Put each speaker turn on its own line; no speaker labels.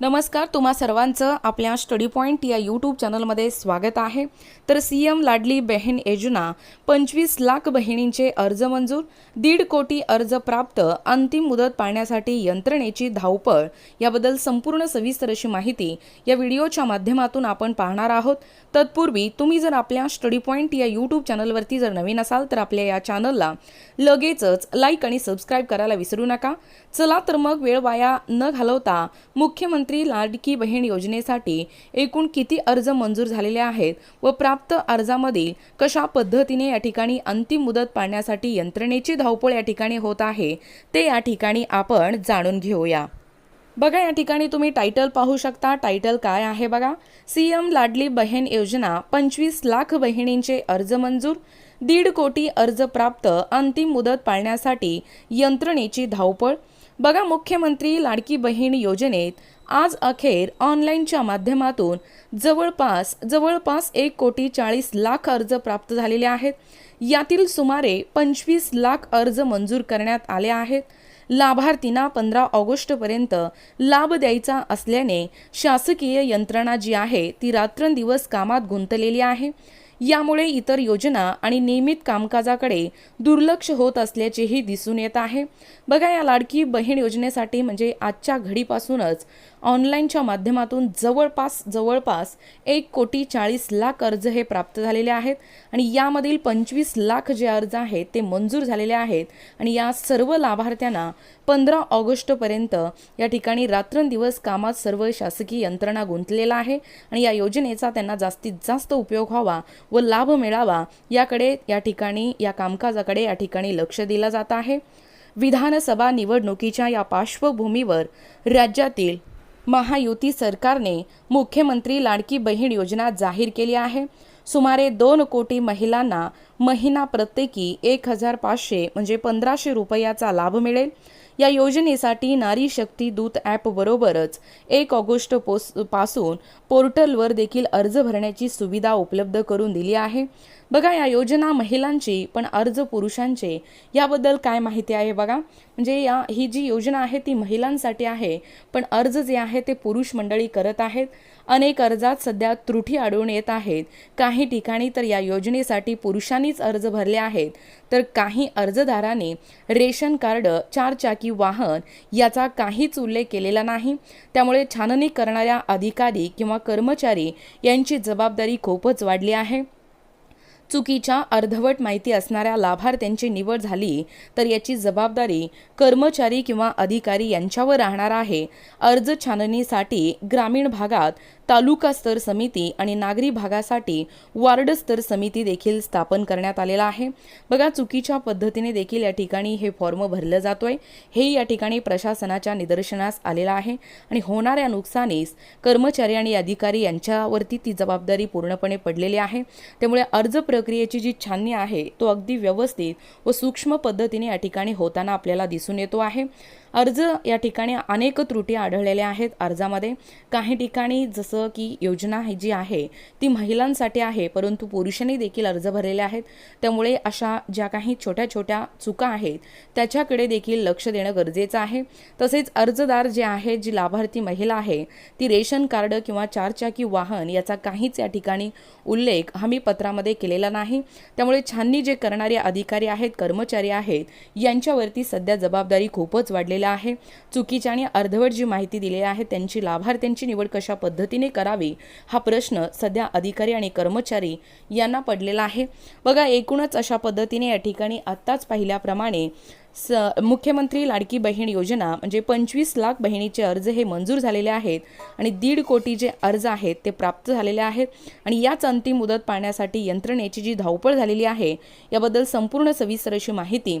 नमस्कार तुम्हा सर्वांचं आपल्या स्टडी पॉईंट या यूट्यूब चॅनलमध्ये स्वागत आहे. तर सी एम लाडली बहीण योजना पंचवीस लाख बहिणींचे अर्ज मंजूर दीड कोटी अर्ज प्राप्त अंतिम मुदत पाळण्यासाठी यंत्रणेची धावपळ याबद्दल संपूर्ण सविस्तर अशी माहिती या व्हिडिओच्या माध्यमातून आपण पाहणार आहोत. तत्पूर्वी तुम्ही जर आपल्या स्टडी पॉईंट या यूट्यूब चॅनलवरती जर नवीन असाल तर आपल्या या चॅनलला लगेचच लाईक आणि सबस्क्राईब करायला विसरू नका. चला तर मग वेळ वाया न घालवता मुख्यमंत्री लाडकी बहीण योजनेसाठी एकूण किती अर्ज मंजूर झालेले आहेत व प्राप्त अर्जामधील कशा पद्धतीने या ठिकाणी अंतिम मुदत पाळण्यासाठी यंत्रणेची धावपळ या ठिकाणी होत आहे ते या ठिकाणी आपण जाणून घेऊया. बघा या ठिकाणी तुम्ही टायटल पाहू शकता. टायटल काय आहे बघा? सीएम लाडली बहीण योजना पंचवीस लाख बहिणींचे अर्ज मंजूर दीड कोटी अर्ज प्राप्त अंतिम मुदत पाळण्यासाठी यंत्रणेची धावपळ. बघा मुख्यमंत्री लाडकी बहीण योजनेत आज अखेर ऑनलाईनच्या माध्यमातून जवळपास जवळपास एक कोटी चाळीस लाख अर्ज प्राप्त झालेले आहेत. यातील सुमारे पंचवीस लाख अर्ज मंजूर करण्यात आले आहेत. लाभार्थींना पंधरा ऑगस्टपर्यंत लाभ द्यायचा असल्याने शासकीय यंत्रणा जी आहे ती रात्रंदिवस कामात गुंतलेली आहे. यामुळे इतर योजना आणि नियमित कामकाजाकडे दुर्लक्ष होत असल्याचेही दिसून येत आहे. बघा या लाडकी बहीण योजनेसाठी म्हणजे आजच्या घडीपासूनच ऑनलाईनच्या माध्यमातून जवळपास जवळपास एक कोटी चाळीस लाख अर्ज हे प्राप्त झालेले आहेत आणि यामधील पंचवीस लाख जे अर्ज आहेत ते मंजूर झालेले आहेत. आणि या सर्व लाभार्थ्यांना पंधरा ऑगस्टपर्यंत या ठिकाणी रात्रंदिवस कामात सर्व शासकीय यंत्रणा गुंतलेला आहे आणि या योजनेचा त्यांना जास्तीत जास्त उपयोग व्हावा व लाभ मिळावा याकडे या ठिकाणी या कामकाजाकडे या ठिकाणी लक्ष दिलं जात आहे. विधानसभा निवडणुकीच्या या पार्श्वभूमीवर राज्यातील महायुती सरकारने मुख्यमंत्री लाडकी बहीण योजना जाहीर केली आहे. सुमारे दोन कोटी महिलांना महिना प्रत्येकी एक हजार पाचशे म्हणजे पंधराशे रुपयाचा लाभ मिळेल. या योजनेसाठी नारी शक्ती दूत ॲपबरोबरच एक ऑगस्ट पोस पासून पोर्टलवर देखील अर्ज भरण्याची सुविधा उपलब्ध करून दिली आहे. बघा या योजना महिलांची पण अर्ज पुरुषांचे याबद्दल काय माहिती आहे बघा? म्हणजे या ही जी योजना आहे ती महिलांसाठी आहे पण अर्ज जे आहे ते पुरुष मंडळी करत आहेत. अनेक अर्जात सध्या त्रुटी आढळून येत आहेत. काही ठिकाणी तर या योजनेसाठी पुरुषांनीच अर्ज भरले आहेत. तर काही अर्जदारांनी रेशन कार्ड चारचाकी वाहन याचा काहीच उल्लेख केलेला नाही. त्यामुळे छाननी करणाऱ्या अधिकारी किंवा कर्मचारी यांची जबाबदारी खूपच वाढली आहे. चुकीच्या अर्धवट माहिती असणाऱ्या लाभार्थ्यांची निवड झाली तर याची जबाबदारी कर्मचारी किंवा अधिकारी यांच्यावर राहणार आहे. अर्ज छाननीसाठी ग्रामीण भागात तालुका स्तर समिती आणि नागरी भागासाठी वार्ड स्तर समिती देखील स्थापन करण्यात आलेला आहे. बघा चुकीच्या पद्धतीने देखील या ठिकाणी हे फॉर्म भरलं जातोय. हे या ठिकाणी प्रशासनाच्या निदर्शनास आलेलं आहे आणि होणाऱ्या नुकसानीस कर्मचारी आणि अधिकारी यांच्यावरती ती जबाबदारी पूर्णपणे पडलेली आहे. त्यामुळे अर्ज प्र प्रक्रियेची जी छाननी आहे तो अगदी व्यवस्थित व सूक्ष्म पद्धतीने या ठिकाणी होताना आपल्याला दिसून येतो आहे. अर्ज या ठिकाणी अनेक त्रुटी आढळलेल्या आहेत. अर्जामध्ये काही ठिकाणी जसं की योजना ही जी आहे ती महिलांसाठी आहे परंतु पुरुषांनी देखील अर्ज भरलेले आहेत. त्यामुळे अशा ज्या काही छोट्या छोट्या चुका आहेत त्याच्याकडे देखील लक्ष देणं गरजेचं आहे. तसेच अर्जदार जे आहे जी लाभार्थी महिला आहे ती रेशन कार्ड किंवा चारचाकी वाहन याचा काहीच या ठिकाणी उल्लेख हमीपत्रामध्ये केलेला नाही. त्यामुळे छाननी जे करणारे अधिकारी आहेत कर्मचारी आहेत यांच्यावरती सध्या जबाबदारी खूपच वाढलेली आहे. चुकीची आणि अर्धवट जी माहिती दिलेली आहे त्यांची लाभार्थ्यांची निवड कशा पद्धतीने करावी हा प्रश्न सध्या अधिकारी आणि कर्मचारी यांना पडलेला आहे. बघा एकूणच अशा पद्धतीने या ठिकाणी आत्ताच पाहिल्याप्रमाणे स मुख्यमंत्री लाडकी बहीण योजना म्हणजे पंचवीस लाख बहिणीचे अर्ज हे मंजूर झालेले आहेत आणि दीड कोटी जे अर्ज आहेत ते प्राप्त झालेले आहेत. आणि याच अंतिम मुदत पाळण्यासाठी यंत्रणेची जी धावपळ झालेली आहे याबद्दल संपूर्ण सविस्तर अशी माहिती